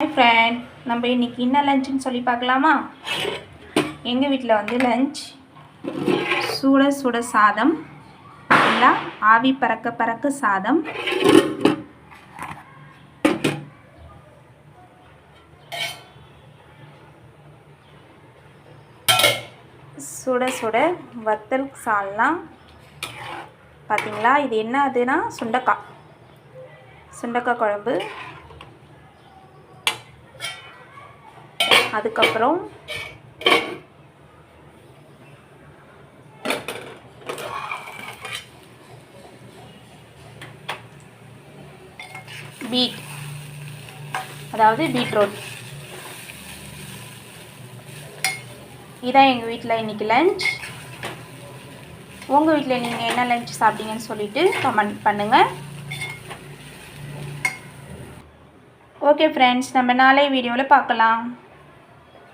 Hi friend நம்ம இன்னைக்கு என்ன லஞ்சுன்னு சொல்லி பார்க்கலாமா? எங்கள் வீட்டில் வந்து லஞ்ச் சுட சுட சாதம் இல்லை ஆவி பறக்க பறக்க சாதம். சுட சுட வத்தல் சால்லாம் பார்த்தீங்களா இது என்ன அதுனா சுண்டக்காய். சுண்டக்காய் குழம்பு. அதுக்கப்புறம் பீட். அதாவது பீட்ரூட். இதான் எங்கள் வீட்டில் இன்றைக்கி லஞ்ச் உங்கள் வீட்டில் நீங்கள் என்ன லஞ்ச் சாப்பிட்டீங்கன்னு சொல்லிட்டு கமெண்ட் பண்ணுங்கள் ஓகே ஃப்ரெண்ட்ஸ் நம்ம நாளை வீடியோவில் பார்க்கலாம்.